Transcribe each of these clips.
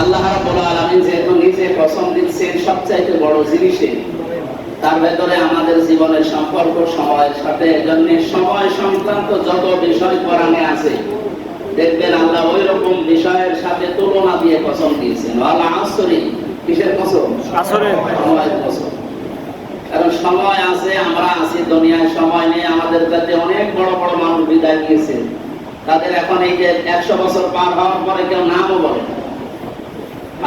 আল্লাহ রাব্বুল আলামিন যেহেতু নিজে কসম দিচ্ছেন সবচাইতে বড় জিনিসে তার ভেতরে আমাদের জীবনের সম্পর্ক সময়ের সাথে এজন্য সময় সংক্রান্ত যত বিষয় কোরআনে আছে দেখবেন আল্লাহ ওই রকম বিষয়ের সাথে তুলনা দিয়ে কসম দিয়েছেন আল্লাহ আসরি কিসের কসম আসরের। সময়ের কসম কারণ সময় আছে আমরা আছি দুনিয়ায় সময় নেই আমাদের কাছে অনেক বড় বড় মানুষ বিদায় নিয়েছে তাদের এখন এই যে একশো বছর পার হওয়ার পরে কেউ নামও বলে না।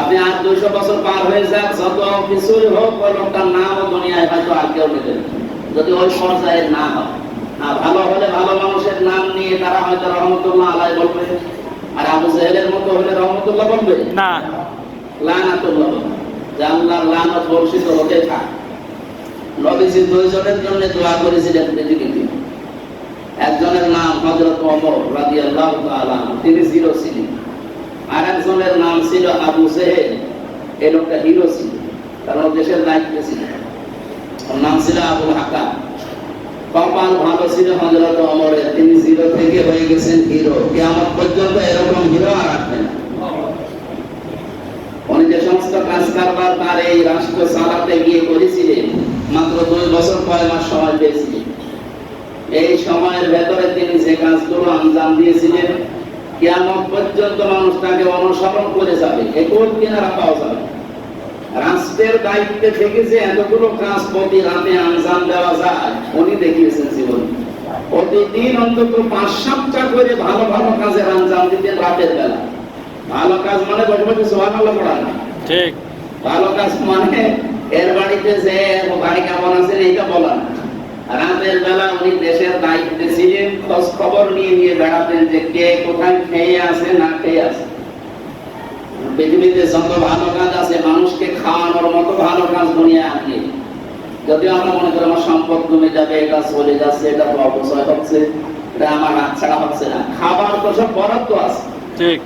আপনি আর দুইশো বছর পার হয়ে যাক যত কিছুই হোক ওই লোকটার নামও দুনিয়ায় হয়তো আর কেউ নেবেন যদি ওই পর্যায়ের না হয়। আর ভালো হলে ভালো মানুষের নাম নিয়ে তারা হয়তো রহমতুল্লাহ আলাই বলবে। আর আবু জাহেলের মতো হলে রহমতুল্লাহ বলবে? না। লানাতুল্লাহ যে আল্লাহর লানত বর্ষিত হতে থাক। নবীজি দুইজনের জন্য দোয়া করেছিলেন পৃথিবীতে। একজনের নাম ওমর রাদিয়াল্লাহু তাআলা আনহু, তিনি জিরো ছিলেন। আর একজনের নাম ছিল আবু জেহেল। লোকটা হিরো ছিল কারণ দেশের দায়িত্বে ছিল। নাম ছিল আবু হাকা কপাল ভালো ছিল হযরত ওমরের। তিনি জিরো থেকে হয়ে গেছেন হিরো কিয়ামত পর্যন্ত এরকম হিরো আর আসবে না। উনি যে সমস্ত কাজ কারবার তার এই রাষ্ট্র চালাতে গিয়ে করেছিলেন, মাত্র দুই বছর কয় মাস সময় পেয়েছিলেন। এই সময়ের ভেতরে তিনি যে কাজগুলো আঞ্জাম দিয়েছিলেন কিয়ামত পর্যন্ত মানুষ তাকে অনুসরণ করে যাবে। একর কিনারা পাওয়া যাবে? রাষ্ট্রের দায়িত্বে থেকে যে এতগুলো কাজ প্রতি রাতে আঞ্জাম দেওয়া যায়। উনি দেখিয়েছেন জীবন। প্রতিদিন অন্তত পাঁচ সাতটা করে ভালো ভালো কাজের আঞ্জাম দিতেন রাতের বেলা। ভালো কাজ মানে বসে বসে সোহান আল্লাহ পড়া না ঠিক। ভালো কাজ মানে এর বাড়িতে যে বাড়ি কেমন আছে এইটা বলা না রাতের বেলা উনি দেশের দায়িত্বে ছিলেন খোঁজ খবর নিয়ে নিয়ে বেড়াতেন যে কে কোথায় খেয়ে আছে না খেয়ে আছে। পৃথিবীতে যত ভালো কাজ আছে মানুষকে খাওয়ানোর মতো ভালো কাজ দুনিয়া আনলে যদি আমরা মনে করি আমার সম্পদ কমে যাবে এটা চলে যাচ্ছে এটা তো অপচয় হচ্ছে এটা আমার হাত ছাড়া হচ্ছে না। খাবার তো সব বরাদ্দ আছে। ঠিক।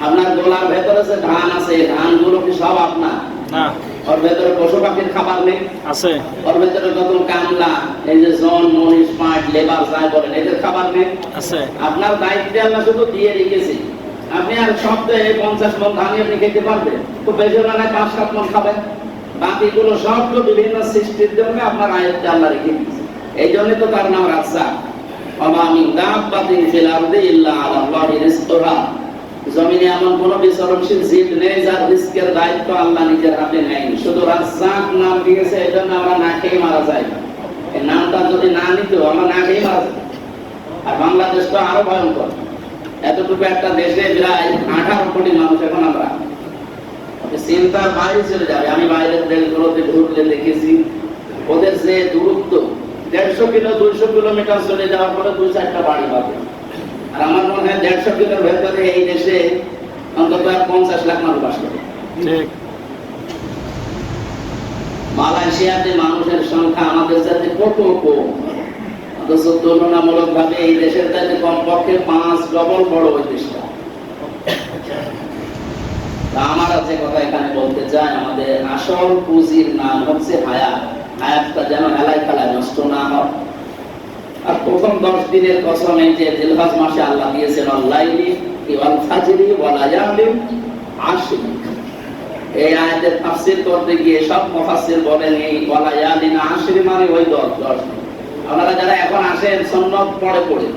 আপনার গোলার ভেতরে যে ধান আছে ধানগুলো কি সব আপনার? না। ওর ভেতরে পশু পাখির খাবার নেই। আছে। ওর ভেতরে যত কামলা এই যে জন মনীষ পাট লেবার যাই বলেন এদের খাবার নেই। আছে। আপনার দায়িত্বে আমরা শুধু দিয়ে রেখেছি। আপনি আর সপ্তাহে পঞ্চাশ মন ধান আপনি খেতে পারবেন। তো বেশি না পাঁচ সাত মন খাবেন। বাকিগুলো সবগুলো বিভিন্ন সৃষ্টির জন্য আপনার আয়ত্তে আল্লাহ রেখে দিয়েছে। এই জন্য তো তার নাম রাজা অমা আমি দাব্বাতিন ফিল আরদি ইল্লা আলা আল্লাহি রিজকুহা। জমিনে এমন কোন বিচরণশীল জীব নেই যার রিস্কের দায়িত্ব আল্লাহ নিজের হাতে নেয়নি। শুধু রাজ্জাক নাম দিয়েছে, এই জন্য আমরা না খেয়ে মারা যাই। এই নামটা যদি না নিত, আমরা না খেয়ে মারা যাই। আর বাংলাদেশ তো আরও ভয়ঙ্কর। এতটুকু একটা দেশে প্রায় আঠারো কোটি মানুষ এখন আমরা। চিন্তার বাইরে চলে যাবে। আমি বাইরের দেশগুলোতে ঘুরলে দেখেছি, ওদের যে দূরত্ব, দেড়শো কিলো, দুইশো কিলোমিটার চলে যাওয়ার পরে দুই চারটা বাড়ি পাবে আর আমার মনে হয় দেড়শো কিলোর ভেতরে এই দেশে অন্তত পঞ্চাশ লাখ মানুষ বাস করে। মালয়েশিয়াতে মানুষের সংখ্যা আমাদের সাথে কত কম? অথচ তুলনামূলক ভাবে এই দেশের চাইতে কমপক্ষে পাঁচ ডবল বড় ওই দেশটা। আমার আছে কথা এখানে বলতে চাই আমাদের আসল পুঁজির নাম হচ্ছে হায়াত। হায়াতটা যেন হেলায় খেলায় নষ্ট না হয়। আর প্রথম দশ দিনের যে দিলহাজ মাসে আল্লাহ দিয়েছেন আয়ালিম আশির এই আয়াতের তাফসীর করতে গিয়ে সব মুফাসসির বলেন, এই মানে ওই আপনারা যারা এখন আসেন পড়ে পড়ে,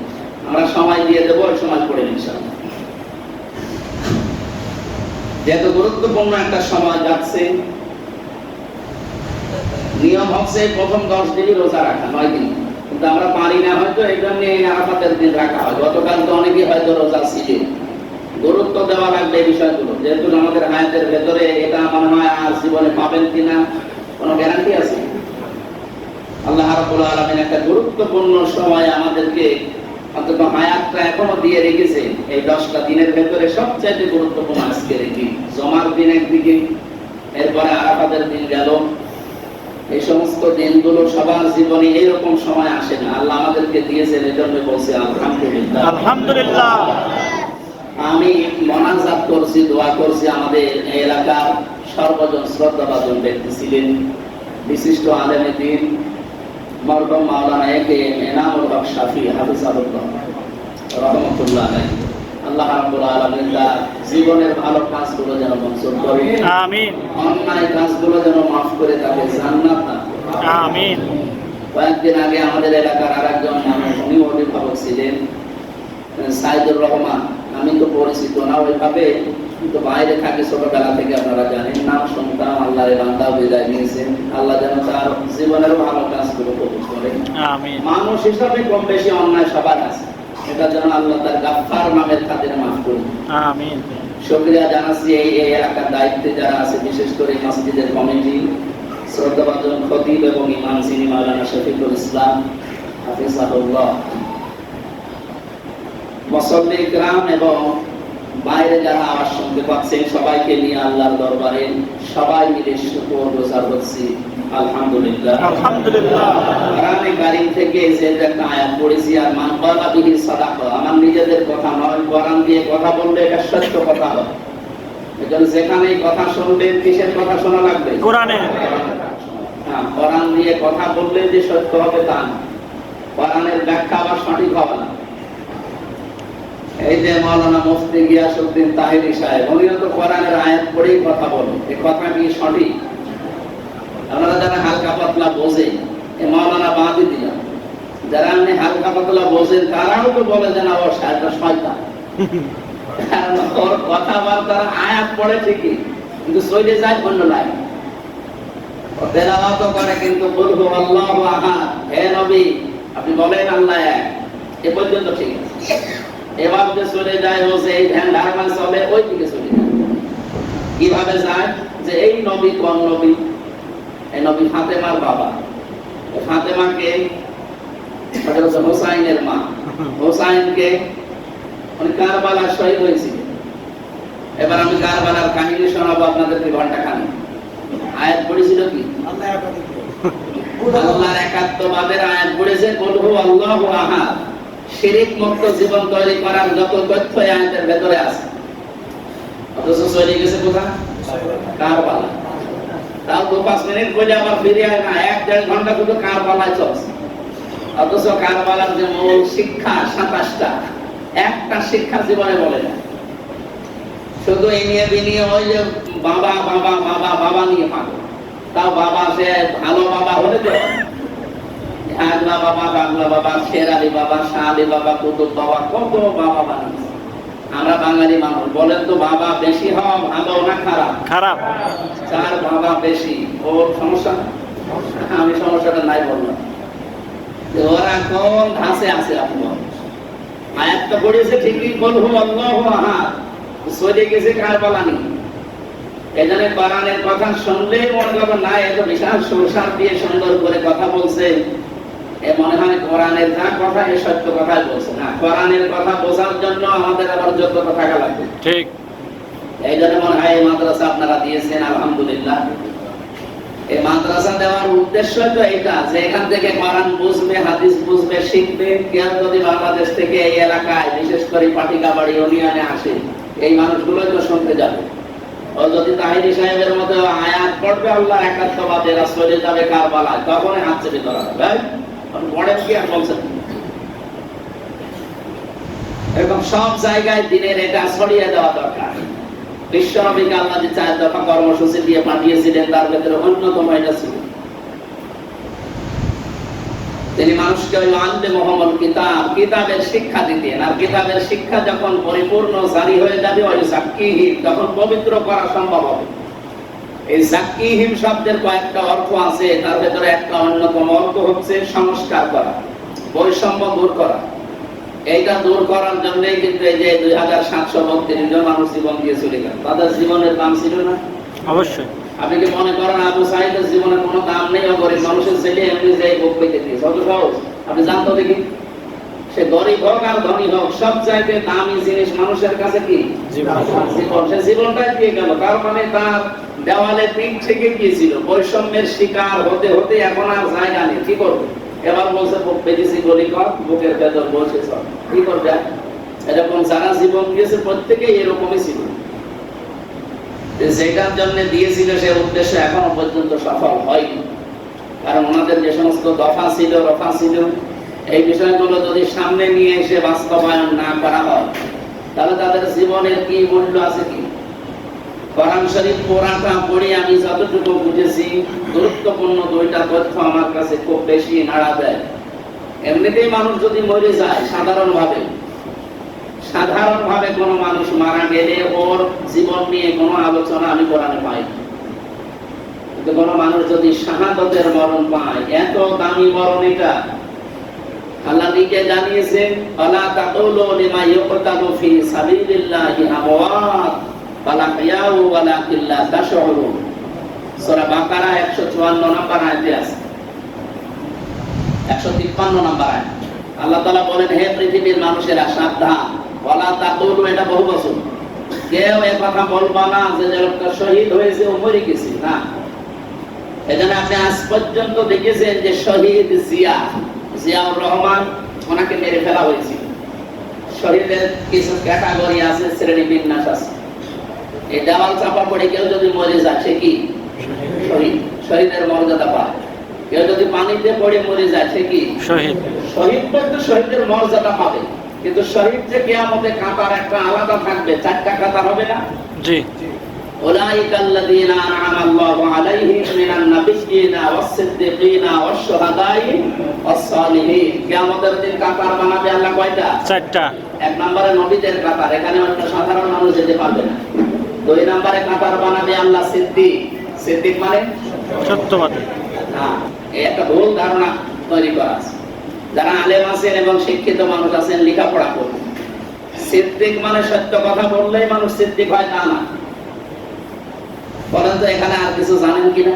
আমরা সময় দিয়ে দেবো, ওই সময় পড়ে ইনশাআল্লাহ। যেহেতু গুরুত্বপূর্ণ একটা সময় যাচ্ছে, নিয়ম হচ্ছে প্রথম দশ দিনই রোজা রাখা, নয় দিন। কিন্তু আমরা পারি না হয়তো, এই জন্য এই আরাফাতের দিন রাখা হয়। গতকাল তো অনেকেই হয়তো রোজা ছিলেন। গুরুত্ব দেওয়া লাগবে এই বিষয়গুলো। যেহেতু আমাদের হায়াতের ভেতরে এটা মনে হয় আর জীবনে পাবেন কিনা, কোনো গ্যারান্টি আছে? আল্লাহ রাব্বুল আলামিন একটা গুরুত্বপূর্ণ সময় আমাদেরকে অন্তত হায়াতটা এখনও দিয়ে রেখেছে এই দশটা দিনের ভেতরে সবচাইতে গুরুত্বপূর্ণ আজকে রেখে জমার দিন একদিকে, এরপরে আরাফাতের দিন গেল। এই সমস্ত দিনগুলো সবার জীবনে এরকম সময় আসে না। আল্লাহ আমাদেরকে দিয়েছেন এজন্য বলছে আলহামদুলিল্লাহ। আলহামদুলিল্লাহ। আমি মনাজাত করছি দোয়া করছি আমাদের এলাকার সর্বজন শ্রদ্ধাভাজন ব্যক্তি ছিলেন। বিশিষ্ট আলেমে দিন মরহম মাওলানা একে এনামুল হক শাফি হাফিজ আবুল্লাহ রহমতুল্লাহ আলাইহি। আল্লাহ রাব্বুল আলামিন তার জীবনের ভালো কাজগুলো যেন মঞ্জুর করে। আমিন। অন্যায় কাজগুলো যেন মাফ করে তাকে জান্নাত দান আমিন। কয়েকদিন আগে আমাদের এলাকার আর মানুষ উনি অভিভাবক ছিলেন সাইদুর রহমান। আমি তো পরিচিত না ওইভাবে কিন্তু বাইরে থাকি ছোটবেলা থেকে আপনারা জানেন নাম শুনতাম আল্লাহ বান্দা বিদায় নিয়েছেন। আল্লাহ যেন তার জীবনের ভালো কাজগুলো কবুল করে মানুষ হিসাবে কম বেশি অন্যায় সবার আছে। এটা যেন আল্লাহ তার গাফফার নামের খাতিরে মাফ করুন আমিন। শুকরিয়া জানাচ্ছি এই এই এলাকার দায়িত্বে যারা আছে বিশেষ করে মসজিদের কমিটি শ্রদ্ধাভাজন খতিব এবং ইমাম সিনি মাওলানা শফিকুল ইসলাম হাফিজাহুল্লাহ। মুসল্লি গ্রাম এবং বাইরে যারা আওয়াজ শুনতে পাচ্ছেন সবাইকে নিয়ে আল্লাহর দরবারে সবাই মিলে শুকর করছি। আলহামদুলিল্লাহ। আলহামদুলিল্লাহ। কোরআনে থেকে যে একটা আয়াত পড়েছি আর মান ক্বালা বিহি সাদাকা আমার নিজেদের কথা নয় কোরআন দিয়ে কথা বললে এটা সত্য কথা। হবে এজন্য যেখানে কথা শুনবেন কিসের কথা শোনা লাগবে? কোরআনে। হ্যাঁ, কোরআন দিয়ে কথা বললে যে সত্য হবে তা না। কোরআনের ব্যাখ্যা আবার সঠিক হবে না। এই যে মৌলানা মুফতি গিয়াসউদ্দিন তাহিরি সাহেব, উনিও তো কোরআনের আয়াত পড়েই কথা বলেন। এই কথা কি সঠিক? আপনারা যারা হালকা পাতলা বোঝেন, এই মৌলানা বাদই দিলাম যারা আপনি হালকা পাতলা বোঝেন, তারাও তো বলে যে, না, ও সাহেবটা শয়তান। ওর কথাবার্তার আয়াত পড়ে ঠিকই, কিন্তু সইলে যায় অন্য লাইন। তেলাওয়াত করে, কিন্তু বলব আল্লাহ আহাদ, হে নবী, আপনি বলেন আল্লাহ এক, এ পর্যন্ত ঠিক আছে। এবার যে চলে যায় ও এই ধ্যান ধারণা চলে ওই দিকে চলে যায়। কীভাবে যায়? যে এই নবী কোন নবী? এই নবী ফাতেমার বাবা। ফাতেমাকে হোসাইনের মা। হোসাইনকে উনি কারবালার শহীদ হয়েছিল এবার আমি কারবালার কাহিনী শোনাবো আপনাদেরকে ঘণ্টা খানি আয়াত পড়েছিল কি? আল্লাহর একাত্মবাদের আয়াত পড়েছে বলব আল্লাহ আহাদ। শিরিক মুক্ত জীবন তৈরি করার যত তথ্য আয়াতের ভেতরে আছে। অথচ চলে গেছে কোথা? কারবালা। তাও দু পাঁচ মিনিট বলে আবার ফিরে আয় না, এক দেড় ঘণ্টা শুধু কারবালায় চলছে। অথচ কারবালার যে মূল শিক্ষা সাতাশটা, একটা শিক্ষা জীবনে বলে না। শুধু এই নিয়ে বিনিয়ে ওই যে বাবা বাবা বাবা বাবা নিয়ে পাগল তাও বাবা সে ভালো বাবা হলে তো আগলা বাবা বাংলা বাবা শের আলী বাবা শাহ আলী বাবা কুতুব বাবা কত বাবা বানিয়েছে। আমরা বাঙালি মানুষ বলেন তো বাবা বেশি হওয়া ভালো না খারাপ? খারাপ। যার বাবা বেশি ওর সমস্যা? আমি সমস্যাটা নাই বললাম। ওরা কোন ধাঁচে আছে আপনি বলেন। আয়াতটা পড়েছে ঠিকই বলব আল্লাহ আহাদ। সরে গেছে কার পালানি এখানে কোরআনের কথা শুনলেই মনে করবেন না এত বিশাল সুরসার দিয়ে সুন্দর করে কথা বলছে। মনে হয় কোরআনের যা কথা এ সত্য কথাই বলছে। না কোরআনের কথা বোঝার জন্য আমাদের আবার যোগ্যতা থাকা লাগবে ঠিক। এই জন্য মনে হয় এই মাদ্রাসা আপনারা দিয়েছেন আলহামদুলিল্লাহ। এই মাদ্রাসা দেওয়ার উদ্দেশ্য তো এটা যে এখান থেকে কোরআন বুঝবে হাদিস বুঝবে শিখবে। কেউ যদি বাংলাদেশ থেকে এই এলাকায় বিশেষ করে পাটিকাবাড়ি ইউনিয়নে আসে এই মানুষগুলোই তো শুনতে যাবে। ও যদি তাহিরি সাহেবের মতো আয়াত পড়বে আল্লাহ একাত্মবাদে রাসূলে যাবে কারবালায় তখনই হাত চেপে ধরা হবে। এরকম সব জায়গায় দিনের এটা ছড়িয়ে দেওয়া দরকার। চার দফা কর্মসূচি দিয়ে পাঠিয়েছিলেন, তার ভেতরে অন্যতম এটা ছিল। তিনি মানুষকে ওই আনবে মোহাম্মদ কিতাব, কিতাবের শিক্ষা দিতেন। আর কিতাবের শিক্ষা যখন পরিপূর্ণ জারি হয়ে যাবে, ওই তখন পবিত্র করা সম্ভব হবে। এই জাক্কিহীন শব্দের কয়েকটা অর্থ আছে তার ভেতরে একটা অন্যতম অর্থ হচ্ছে সংস্কার করা বৈষম্য দূর করা। এইটা দূর করার জন্যই কিন্তু এই যে দুই হাজার সাতশো বত্রিশ জন মানুষ জীবন দিয়ে চলে গেল। তাদের জীবনের দাম ছিল না। অবশ্যই। আপনি কি মনে করেন আবু সাহিদের জীবনে কোনো দাম নেই? ও গরিব মানুষের ছেলে এমনি যে বুক পেতে দিয়েছে। অত সহজ। আপনি জানতো দেখি? সে গরিব হোক আর ধনী হোক সব চাইতে দামি জিনিস মানুষের কাছে কি। জীবন। সে জীবনটাই দিয়ে গেল। তার মানে তার দেওয়ালে পিঠ থেকে গিয়েছিল। বৈষম্যের শিকার হতে হতে এখন আর জায়গা নেই। কি করবে? এবার বলছে পেতেছি গলি কর, বুকের ভেতর সব কি করবে? এরকম যারা জীবন দিয়েছে, প্রত্যেকেই এরকমই ছিল। যেটার জন্য দিয়েছিল, সে উদ্দেশ্য এখনও পর্যন্ত সফল হয়নি। কারণ ওনাদের যে সমস্ত দফা ছিল, রফা ছিল, এই বিষয়গুলো যদি সামনে নিয়ে এসে বাস্তবায়ন না করা হয়, তাহলে তাদের জীবনের কি মূল্য আছে কি? কোরআন শরীফ পড়াটা পড়ে আমি যতটুকু বুঝেছি, গুরুত্বপূর্ণ দুইটা তথ্য আমার কাছে খুব বেশি নাড়া দেয়। এমনিতেই মানুষ যদি মরে যায়, সাধারণভাবে সাধারণভাবে কোনো মানুষ মারা গেলে ওর জীবন নিয়ে কোনো আলোচনা আমি কোরআনে পাই কিন্তু কোনো মানুষ যদি শাহাদতের মরণ পায়, এত দামি মরণ এটা। আল্লাহ নিজে জানিয়েছেন, আলা তাকুলু লিমা ইউকতালু ফি সাবিলিল্লাহি আমওয়াত। বালা হিয়াউ ওয়ালাকিন সূরা বাকারা 154 নম্বর আয়াতে আছে। 153 নম্বর আয়াত। আল্লাহ তাআলা বলেন, হে পৃথিবীর মানুষেরা, সাবধান। ওয়ালা তাকুলু, এটা বহু বছর। কেউ এ কথা বলবা না, যে যে লোকটা শহীদ হয়েছে ও মরে গেছে। না। এজন্য আপনি আজ পর্যন্ত দেখেছেন যে শহীদ জিয়া, জিয়াউর রহমান, ওনাকে মেরে ফেলা হয়েছিল। শহীদের কিছু ক্যাটাগরি আছে শ্রেণি বিন্যাস আছে। এই দেওয়াল চাপা পড়ে কেউ যদি মরে যায় সে কি শহীদ শহীদের মর্যাদা পায় কেউ যদি পানিতে পড়ে মরে যায় সে কি শহীদ শহীদ বলতে শহীদের মর্যাদা পাবে কিন্তু শহীদ যে কেয়ামতে কাতার একটা আলাদা থাকবে চারটা কাতার হবে না জি أولئك الذين أنعم الله عليهم من النبيين والصديقين والشهداء والصالحين কিয়ামতের দিন কাতার বানাবে আল্লাহ কয়টা চারটা এক নম্বরে নবীদের কাতার এখানে একটা সাধারণ মানুষ যেতে পারবে না দুই নম্বরে কাতার বানাবে আল্লাহ সিদ্দিক। সিদ্দিক মানে? সত্যবাদী। এই একটা ভুল ধারণা তৈরি করা আছে। যারা আলেম আছেন এবং শিক্ষিত মানুষ আছেন লেখাপড়া করবেন সিদ্দিক মানে সত্য কথা বললেই মানুষ সিদ্দিক হয় তা না। বলেন তো এখানে আর কিছু জানেন কিনা?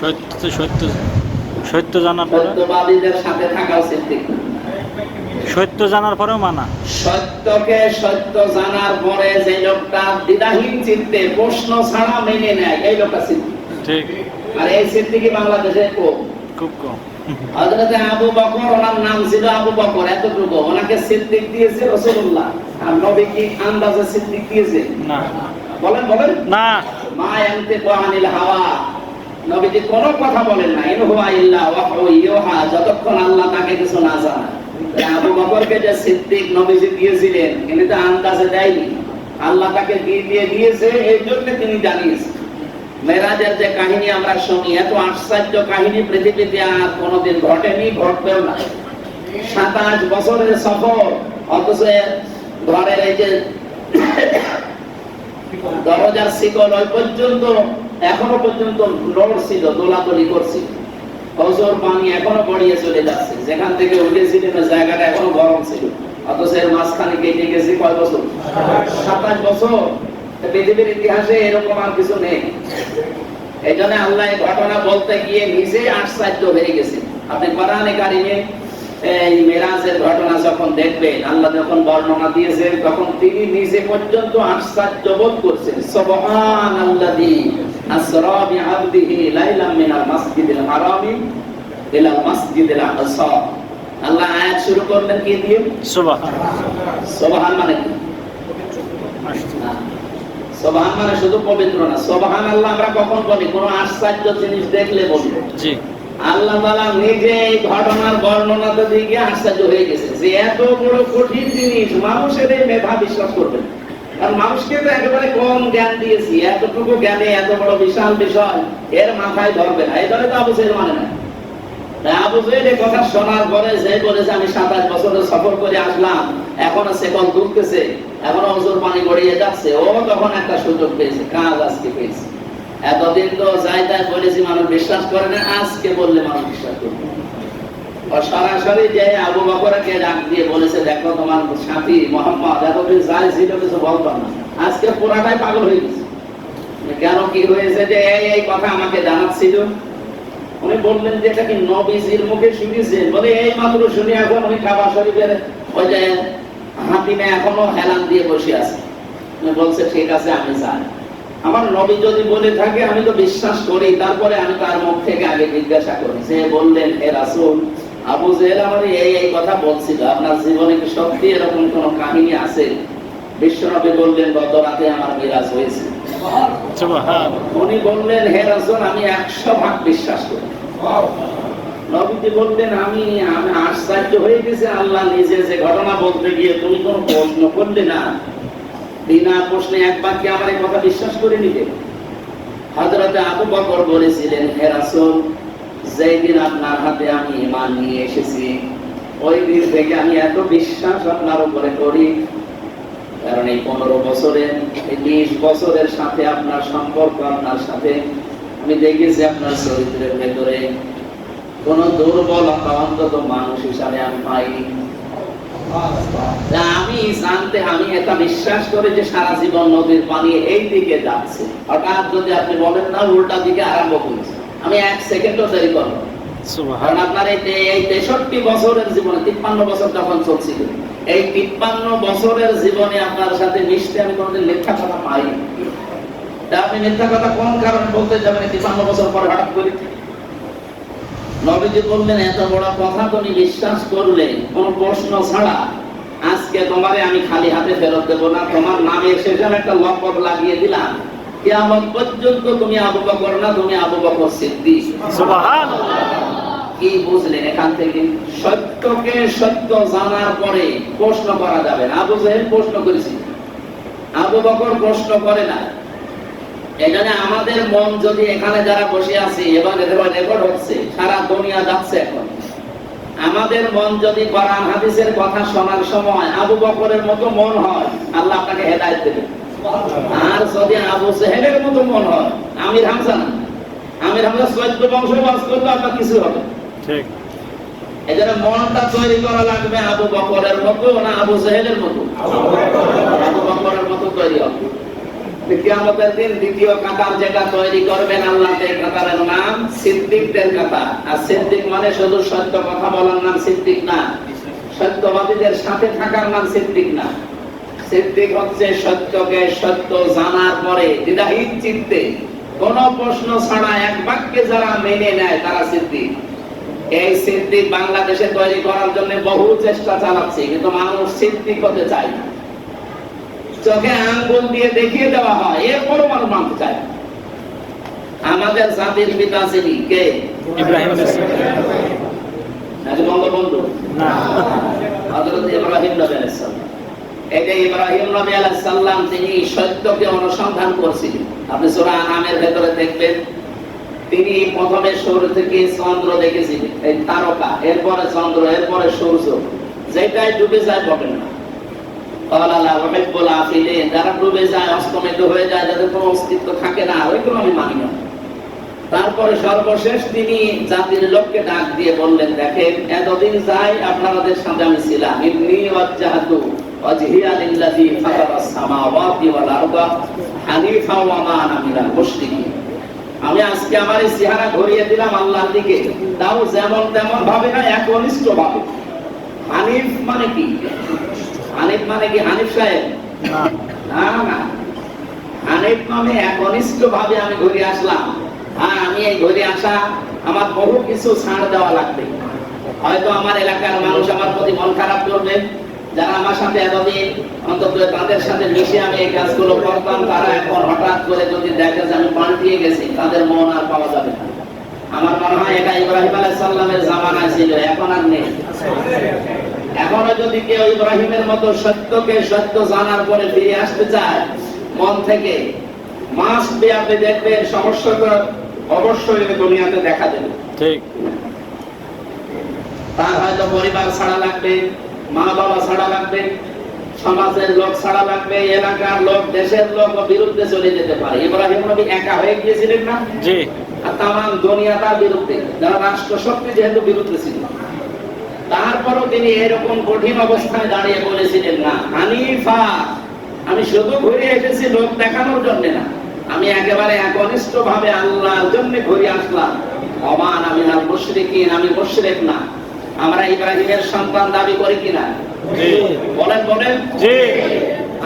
সত্য সত্য সত্য পরে? সত্যবাদীদের সাথে থাকাও সিদ্দিক। না। সত্য জানার পরেও মানা। সত্যকে সত্য জানার পরে যে লোকটা দ্বিধাহীন চিত্তে প্রশ্ন ছাড়া মেনে নেয় এই লোকটা সিদ্দিক। ঠিক। আর এই সিদ্দিকই বাংলাদেশে কম। খুব কম। হযরতে আবু বকর ওনার নাম ছিল আবু বকর এতটুকু। ওনাকে সিদ্দিক দিয়েছে রাসূলুল্লাহ। আর নবী কি আন্দাজে সিদ্দিক দিয়েছে? না। বলেন বলেন। না। মা ইয়ানতিকু আনিল হাওয়া। নবীজি কোনো কথা বলেন না। ইন হুয়া ইল্লা ওয়াহু ইউহা যতক্ষণ আল্লাহ তাকে কিছু না জানায়। আবু বকরকে যে সিদ্দিক নবীজি দিয়েছিলেন তো আন্দাজে দেয়নি। আল্লাহ তাকে দিয়ে দিয়ে দিয়েছে, এই জন্য তিনি জানিয়েছেন। মেরাজের যে কাহিনী আমরা শুনি, এত আশ্চর্য কাহিনী পৃথিবীতে আর কোনোদিন ঘটেনি, ঘটবেও না। সাতাশ বছরের সফর, অথচ ঘরের এই যে দরজার শিকল ওই পর্যন্ত, এখনও পর্যন্ত লড়ছিল দোলাদলি করছিল। হজর পানি এখনও গড়িয়ে চলে যাচ্ছে। যেখান থেকে উঠেছিলেন জায়গাটা এখনও গরম ছিল। অথচ এর মাঝখানে কেটে গেছে? কয় বছর? সাতাশ বছর। পৃথিবীর ইতিহাসে এরকম আর কিছু নেই। এই জন্য আল্লাহ ঘটনা বলতে গিয়ে নিজে আশ্চর্য হয়ে গেছে। আপনি কারিমে এই মেরাজের ঘটনা যখন দেখবেন আল্লাহ যখন বর্ণনা দিয়েছেন তখন তিনি নিজে পর্যন্ত আশ্চর্য বোধ করছেন। আসরা বিআবদিহি লাইলাম মিনাল মাসজিদিল হারামি ইলাল মাসজিদিল আকসা। আল্লাহ আয়াত শুরু করলেন কি দিয়ে? সুবাহ সুবহান মানে কি? সোবাহান মানে শুধু পবিত্র না। সোবাহান আল্লাহ আমরা কখন বলি? কোন আশ্চর্য জিনিস দেখলে বলি। জি। আল্লাহ তাআলা নিজে এই ঘটনার বর্ণনাতে দিকে আশ্চর্য হয়ে গেছে যে এত বড় কঠিন জিনিস মানুষের এই মেধা বিশ্বাস করবে। কারণ মানুষকে তো একেবারে কম জ্ঞান দিয়েছি, এতটুকু জ্ঞানে এত বড় বিশাল বিষয় এর মাথায় ধরবে না। এই ধরে তো আবু মানে না। কথা শোনার পরে যে বলেছে, আমি সাতাশ বছরের সফর করে আসলাম, এখনও সেকল দুলতেছে, এখনও হজুর পানি গড়িয়ে যাচ্ছে। ও তখন একটা সুযোগ পেয়েছে, কাজ আজকে পেয়েছে। এতদিন তো যাই তাই বলেছি, মানুষ বিশ্বাস করে না, আজকে বললে মানুষ বিশ্বাস করবে। সরাসরি যে আবু বকরকে ডাক দিয়ে বলেছে, দেখো তোমার সাথী মোহাম্মদ যাই ছিল, কিছু বলতো না। আজকে পুরাটাই পাগল হয়ে গেছে। কেন কি হয়েছে যে এই এই কথা আমাকে জানাচ্ছিল? উনি বললেন যে এটা কি নবীজির মুখে বলে, এই মাত্র শুনে এখন কাবা শরীফের ওই যে হাতিমে এখনও হেলান দিয়ে বসে আছে। বলছে, ঠিক আছে, আমি যাই। আমার নবী যদি বলে থাকে আমি তো বিশ্বাস করি। তারপরে আমি তার মুখ থেকে আগে জিজ্ঞাসা করি। সে বললেন হে রাসূল আবু জেহেল আমার এই এই কথা বলছিল। আপনার জীবনে কি সত্যি এরকম কোনো কাহিনী আছে? বিশ্বনবী বললেন গত রাতে আমার মিরাজ হয়েছে। উনি বললেন হে রাসূল আমি একশো ভাগ বিশ্বাস করি। নবীজি বললেন আমি আমি আশ্চর্য হয়ে গেছে। আল্লাহ নিজে যে ঘটনা বলতে গিয়ে তুমি কোনো প্রশ্ন করলে না। বিনা প্রশ্নে এক বাক্যে আমার এই কথা বিশ্বাস করে নিতে হজরতে আবু বকর বলেছিলেন, হে রাসূল যেই আপনার হাতে আমি ইমান নিয়ে এসেছি, ওই দিন থেকে আমি এত বিশ্বাস আপনার উপরে করি। কারণ এই পনেরো বছরের এই বিশ বছরের সাথে আপনার সম্পর্ক, আপনার সাথে আমি দেখেছি আপনার চরিত্রের ভেতরে কোন দুর্বলতা, অন্তত মানুষ হিসাবে আমি পাইনি। আমি জানতে আমি এটা বিশ্বাস করে যে সারা জীবন নদীর পানি এই দিকে যাচ্ছে। হঠাৎ যদি আপনি বলেন না উল্টা দিকে আরম্ভ করেছে। আমি এক সেকেন্ডও দেরি করব কারণ আপনার এই তেষট্টি বছরের জীবনে তিপ্পান্ন বছর যখন চলছিল এই তিপ্পান্ন বছরের জীবনে আপনার সাথে মিশতে আমি কোনোদিন মিথ্যা কথা পাইনি। আপনি মিথ্যা কথা কোন কারণে বলতে যাবেন তিপ্পান্ন বছর পরে হঠাৎ করে? নবীজি বললেন এত বড় কথা তুমি বিশ্বাস করলে কোন প্রশ্ন ছাড়া আজকে তোমারে আমি খালি হাতে ফেরত দেবো না। তোমার নামে আমি একটা লকব লাগিয়ে দিলাম। কিয়ামত পর্যন্ত তুমি আবু বকর না তুমি আবু বকর সিদ্দিক। কি বুঝলেন এখান থেকে? সত্যকে সত্য জানার পরে প্রশ্ন করা যাবে না। আবু জাহেল প্রশ্ন করেছি। আবু বকর প্রশ্ন করে না। এখানে আমাদের মন যদি এখানে যারা বসে আছি এবং এদের রেকর্ড হচ্ছে সারা দুনিয়া যাচ্ছে এখন। আমাদের মন যদি কোরআন হাদিসের কথা শোনার সময় আবু বকরের মতো মন হয় আল্লাহ আপনাকে হেদায়েত দেবে। আর যদি আবু সেহেলের মতো মন হয় আমির হামজা না। আমির হামজা চৈদ্দ বংশ বাস করলে আপনার কিছু হবে ঠিক। এই জন্য মনটা তৈরি করা লাগবে আবু বকরের মতো না আবু জেহেলের মতো। আবু বকরের মতো তৈরি হবে। কিয়ামতের দিন দ্বিতীয় কাতার যেটা তৈরি করবেন আল্লাহ এই কাতারের নাম, সিদ্দিকদের কাতার। আর সিদ্দিক মানে শুধু সত্য কথা বলার নাম সিদ্দিক না। সত্যবাদীদের সাথে থাকার নাম সিদ্দিক না। সিদ্দিক হচ্ছে সত্যকে সত্য জানার পরে দ্বিধাহীন চিত্তে কোন প্রশ্ন ছাড়া এক বাক্যে যারা মেনে নেয় তারা সিদ্দিক। এই সিদ্দিক বাংলাদেশে তৈরি করার জন্য বহু চেষ্টা চালাচ্ছে, কিন্তু মানুষ সিদ্দিক হতে চায় না। চোখে আঙ্গুল দিয়ে দেখিয়ে দেওয়া হয়। এরপরও মানুষ মানতে চায় আমাদের জাতির পিতা ছিলি কে? ইব্রাহিম আলাইহিস নাকি বঙ্গবন্ধু না। হযরত ইব্রাহিম নবী আলাইহিস সালাম। এই ইব্রাহিম নবী আলাইহিস সালাম তিনি সত্যকে অনুসন্ধান করছিলেন। আপনি সূরা আনামের ভেতরে দেখবেন তিনি প্রথমে সূর্য থেকে চন্দ্র দেখেছিলেন। এই তারকা এরপরে চন্দ্র এরপরে সূর্য। যেটাই ডুবে যায় বটে না। আমি তারপরে সর্বশেষ তিনি জাতির লোককে ডাক দিয়ে বললেন, দেখেন, এতদিন যাই আপনাদের সাথে আমি ছিলাম। আমি আজকে আমার এই চেহারা ঘুরিয়ে দিলাম আল্লাহর দিকে। তাও যেমন তেমন ভাবে না একনিষ্ঠ ভাবে। হানিফ মানে কি? হানিফ মানে কি হানিফ সাহেব? না। না হানিফ মানে একনিষ্ঠ ভাবে আমি ঘুরে আসলাম। হ্যাঁ আমি এই ঘুরে আসা আমার বহু কিছু ছাড় দেওয়া লাগবে। হয়তো আমার এলাকার মানুষ আমার প্রতি মন খারাপ করবে। যারা আমার সাথে এতদিন অন্তত তাদের সাথে মিশে আমি এই কাজগুলো করতাম তারা এখন হঠাৎ করে যদি দেখে যে আমি পাল্টিয়ে গেছি তাদের মন আর পাওয়া যাবে না। আমার মনে হয় এটা ইব্রাহিম আলাইহিস সালামের জামানায় ছিল এখন আর নেই। এখনও যদি কেউ ইব্রাহিমের মতো সত্যকে সত্য জানার পরে ফিরে আসতে চায় মন থেকে মাস দেখবেন সমস্যাটা অবশ্যই দুনিয়াতে দেখা দেবে। ঠিক। তার হয়তো পরিবার ছাড়া লাগবে মা বাবা ছাড়া লাগবে সমাজের লোক ছাড়া লাগবে এলাকার লোক দেশের লোক বিরুদ্ধে চলে যেতে পারে। ইব্রাহিম নবী একা হয়ে গিয়েছিলেন না? জি। আর তাম দুনিয়া তার বিরুদ্ধে যারা রাষ্ট্র শক্তি যেহেতু বিরুদ্ধে ছিল। তারপরও তিনি এরকম কঠিন অবস্থায় দাঁড়িয়ে বলেছিলেন না হানিফা আমি শুধু ঘুরে এসেছি লোক দেখানোর জন্য না। আমি একেবারে একনিষ্ঠ ভাবে আল্লাহর জন্য ঘুরে আসলাম। অমান আমি আর মুশরিকিন আমি মুশরিক না। আমরা ইব্রাহিমের সন্তান দাবি করি কিনা? বলেন বলেন।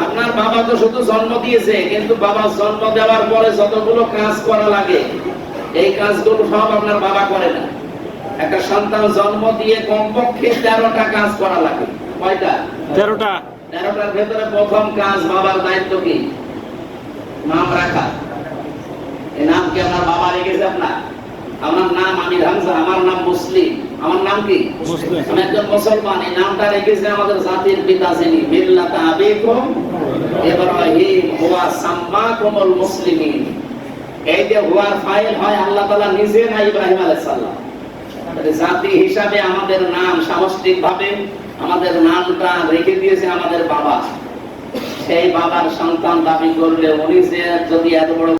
আপনার বাবা তো শুধু জন্ম দিয়েছে কিন্তু বাবা জন্ম দেওয়ার পরে যতগুলো কাজ করা লাগে এই কাজগুলো সব আপনার বাবা করে না। একটা সন্তান জন্ম দিয়ে কমপক্ষে তেরোটা কাজ করা লাগে। কয়টা? তেরোটা। তেরোটার ভেতরে প্রথম কাজ বাবার দায়িত্ব কি? নাম রাখা। এই নাম কি আপনার বাবা রেখেছে আপনার? আমার নাম আমির হামজা আমার নাম মুসলিম। আমার নাম কি? আমি একজন মুসলমান এই নামটা রেখেছে আমাদের জাতির পিতা যিনি। মিল্লাত আবিকুম ইব্রাহিম হুয়া সাম্মাকুমুল মুসলিমিন। এই যে হুয়ার ফাইল হয় আল্লাহ তাআলা নিজে না ইব্রাহিম আলাইহিস সালাম। জাতি হিসাবে আমাদের নাম সামষ্টিক ভাবে আমাদের নামটা রেখে দিয়েছে আমাদের বাবা। সেই বাবার সন্তান দাবি করলে উনি যে যদি এত বড়